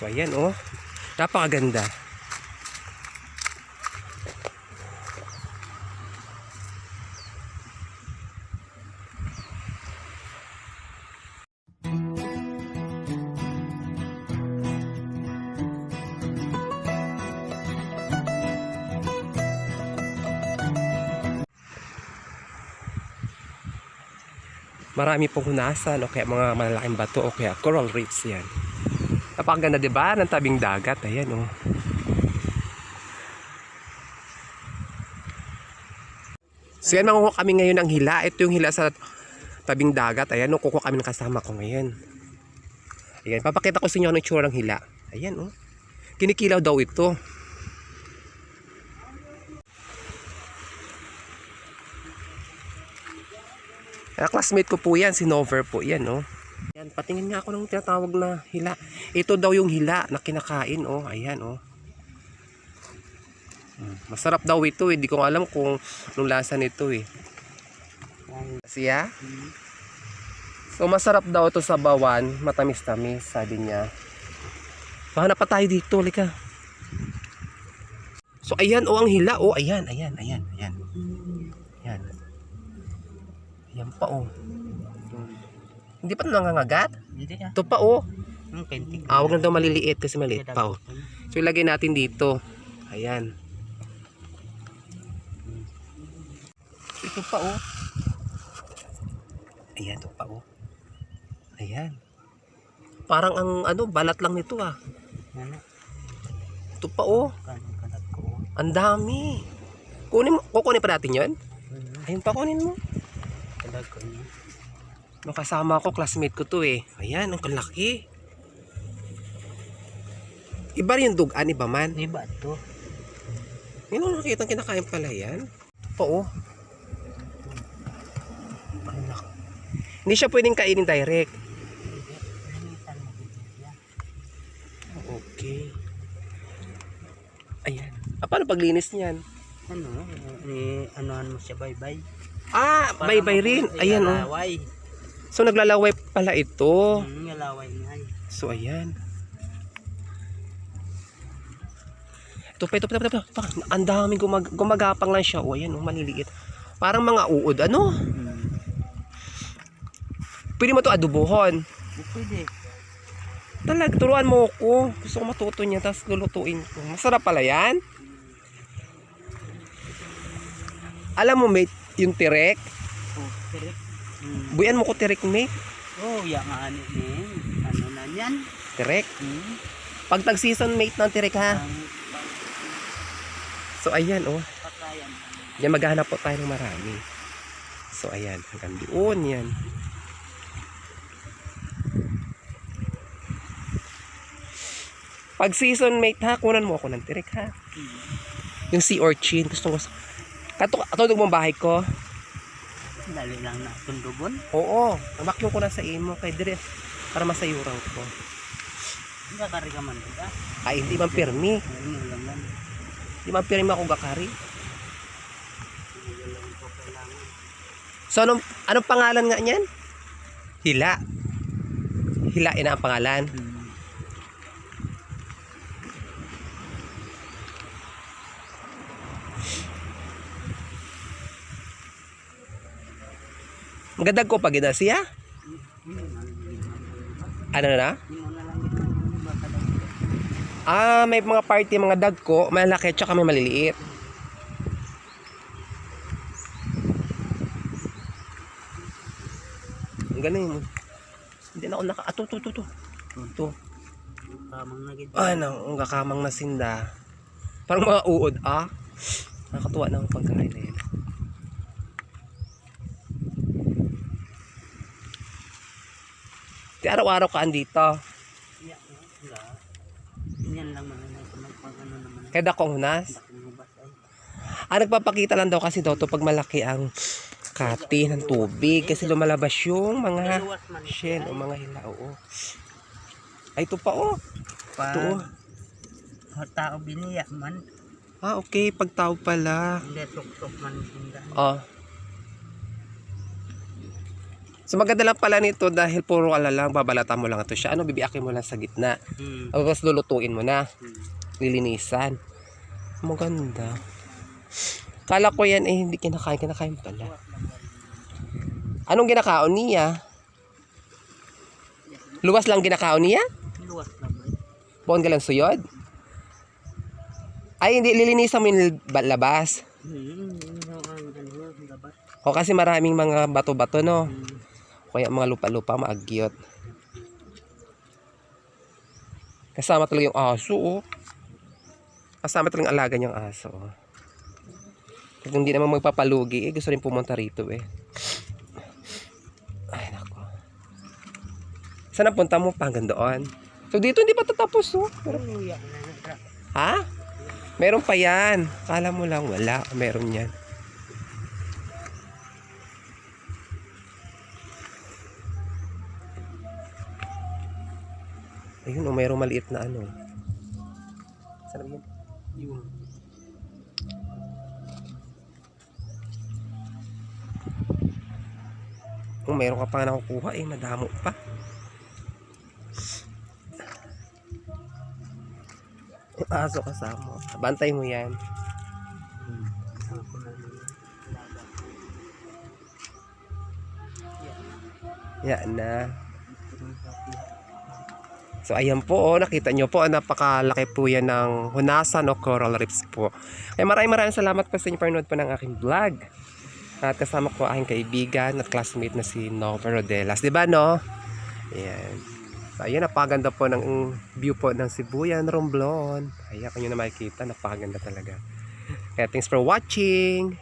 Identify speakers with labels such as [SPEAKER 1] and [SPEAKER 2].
[SPEAKER 1] So ayan oh. Napakaganda. Marami pong hunasan o kaya mga malalaking bato o kaya coral reefs yan. Napakaganda 'di ba ng tabing dagat. Ayan oh. So yan manguha kami ngayon ng hila. Ito yung hila sa tabing dagat. Ayan, oh, kukuha kami ng kasama ko ngayon. Ayan, papakita ko sa inyo ang itsura ng hila. Ayan, oh. Kinikilaw daw ito. Ah, classmate ko po yan, si Nover po yan, oh. Patingin nga ako ng tinatawag na hila. Ito daw yung hila na kinakain, oh. Ayan, oh. Hmm, Masarap daw ito, eh. Di ko alam kung anong lasa nito, eh. Siya? So, masarap daw ito sa bawan. Matamis-tamis, sabi niya. Pahanap pa tayo dito, lika. So, ayan, oh, ang hila. Oh, ayan, ayan, ayan, ayan. Ayan. Ayan pa, oh. Hindi pa nangangagat?
[SPEAKER 2] Hindi na.
[SPEAKER 1] Ito pa, oh.
[SPEAKER 2] Ang penting.
[SPEAKER 1] Ah, huwag na daw maliliit kasi maliit pa, oh. So, ilagay natin dito. Ayan. Ito pa, oh. Ayan, ito pa, oh. Ayan. Parang ang, ano, balat lang nito, ah.
[SPEAKER 2] Ano?
[SPEAKER 1] Ito pa, oh.
[SPEAKER 2] Ko.
[SPEAKER 1] Ang dami. Kunin mo, kukunin pa natin?
[SPEAKER 2] Ano?
[SPEAKER 1] Ayun pa, kunin mo.
[SPEAKER 2] Kalat ko niya.
[SPEAKER 1] Nung kasama ko, classmate ko to eh. Ayan, ang kalaki. Iba rin yung dugaan, iba man.
[SPEAKER 2] Di ba to?
[SPEAKER 1] Yan ang nakita kinakain pala yan. Ito pa, oh. Laki. Hindi siya pwedeng kainin direct. Okay. Ayan. Ah, paano paglinis niyan?
[SPEAKER 2] Ano? Eh, anuhan mo siya bye-bye.
[SPEAKER 1] Ah, bye-bye rin. Ayan, oh.
[SPEAKER 2] Yalaway.
[SPEAKER 1] So, naglalaway pala ito.
[SPEAKER 2] Hmm, yalaway nga. eh.
[SPEAKER 1] So, ayan. Ito pa, ito pa, ito pa, ito pa. Ang daming gumag gumagapang lang siya. O, ayan, oh, maliliit. Parang mga uod. Ano?
[SPEAKER 2] Hmm.
[SPEAKER 1] Pwede mo to adubuhon.
[SPEAKER 2] Di Pwede.
[SPEAKER 1] Talag, turuan mo ako. Gusto ko matuto niya, tapos lulutuin ko. Masarap pala yan. Alam mo, mate, yung tirek.
[SPEAKER 2] Oh, correct.
[SPEAKER 1] Buyan mo ko tirek, mate.
[SPEAKER 2] Oh, ya nga ano ni. Ano na yan?
[SPEAKER 1] Tirek.
[SPEAKER 2] Hmm.
[SPEAKER 1] Pag tag-season, mate, ng tirek, ha? So, ayan, oh.
[SPEAKER 2] patayan.
[SPEAKER 1] Yan, maghanap po tayo ng marami. So, ayan. Hanggang doon yan. Pag season mate ha, kunan mo ako ng tirik ha.
[SPEAKER 2] Hmm.
[SPEAKER 1] Yung sea urchin, gusto ko. Kato, katulog mong bahay ko.
[SPEAKER 2] Dali lang na tundugon.
[SPEAKER 1] Oo, namakyong ko na sa imo kay dire para masayuran ko.
[SPEAKER 2] Hindi ka ka man diba?
[SPEAKER 1] Ay, hindi man pirmi. Hindi man pirmi ako gakari. So, anong, anong pangalan nga niyan? Hila. Hila, ina ang pangalan.
[SPEAKER 2] Hmm.
[SPEAKER 1] Magadag ko pag siya. Ano na na?
[SPEAKER 2] Na.
[SPEAKER 1] Ah, may mga party, mga dag ko, malaki, tsaka may maliliit. Ang galing mo. Hindi na ako naka... Ato, to, to, to. Ito.
[SPEAKER 2] Kamang nagit.
[SPEAKER 1] Ay, nang ang kakamang na sinda. Parang mga uod, ah. Nakatuwa ng pagkain na yun. Di araw-araw ka andito.
[SPEAKER 2] Yan lang man na ito magpag ano naman.
[SPEAKER 1] Kaya dakong hunas. Ah, nagpapakita lang daw kasi daw to pag malaki ang kati ng tubig kasi lumalabas yung mga shell o mga hila. Oo. Ay, ito pa oh.
[SPEAKER 2] Pa.
[SPEAKER 1] Ito oh.
[SPEAKER 2] Tao biniya man.
[SPEAKER 1] Ah, okay. Pagtawag pala.
[SPEAKER 2] Hindi sok-sok man.
[SPEAKER 1] Oh. So maganda lang pala nito dahil puro ala lang, babalatan mo lang ito siya. Ano, bibiakin mo lang sa gitna.
[SPEAKER 2] Hmm.
[SPEAKER 1] Tapos lulutuin mo na.
[SPEAKER 2] Hmm.
[SPEAKER 1] Lilinisan. Maganda. Kala ko yan eh, hindi kinakain. Kinakain pala. Anong ginakaon niya? Luwas lang ginakaon niya?
[SPEAKER 2] Luwas lang?
[SPEAKER 1] Buon ka lang suyod? Ay, hindi. Lilinisan mo yung ba- labas.
[SPEAKER 2] Hmm.
[SPEAKER 1] O kasi maraming mga bato-bato, no?
[SPEAKER 2] Hmm.
[SPEAKER 1] Kaya mga lupa-lupa, maagyot. Kasama talaga yung aso, oh. Kasama talaga yung alaga niyang aso. oh. Kung hindi naman magpapalugi, eh, gusto rin pumunta rito, eh. Ay, nako. Saan ang punta mo? Hanggang doon. So, dito hindi pa tatapos, oh. Pero, ha? Meron pa yan. Kala mo lang, wala. Meron yan. Ayun, oh, mayroong maliit na ano. Saan yun?
[SPEAKER 2] Yun.
[SPEAKER 1] Kung mayroon ka pa nakukuha, eh, madamo pa. Aso kasama. Bantay mo yan.
[SPEAKER 2] Hmm.
[SPEAKER 1] Yan na. So ayan po, oh, nakita nyo po, napakalaki po yan ng hunasan o coral reefs po. Kaya maraming maraming salamat po sa inyo panood po ng aking vlog. At kasama ko aking kaibigan at classmate na si Nova Rodelas. Di ba, no? Ayan. So ayan, napaganda po ng view po ng Sibuyan, Romblon. Ayan, kung nyo na makikita, napaganda talaga. Kaya thanks for watching.